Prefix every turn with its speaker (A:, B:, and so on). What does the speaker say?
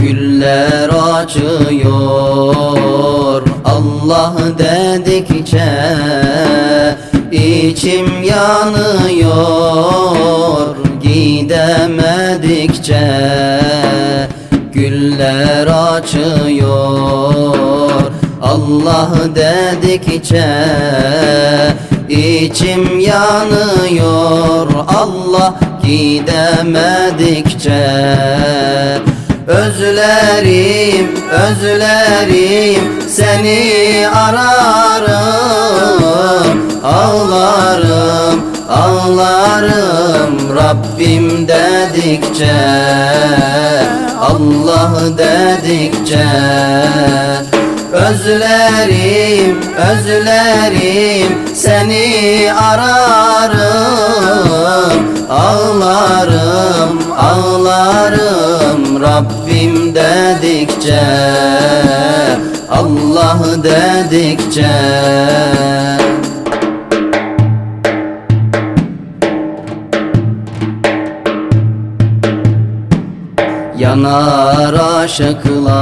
A: Güller açıyor Allah dedikçe içim yanıyor. Gidemedikçe Güller açıyor Allah dedikçe içim yanıyor. Allah gidemedikçe Özlerim, özlerim seni ararım. Ağlarım, ağlarım Rabbim dedikçe Allah dedikçe. Özlerim, özlerim seni ararım Ağlarım, ağlarım Rabbim dedikçe Allah dedikçe. Yanar aşıklar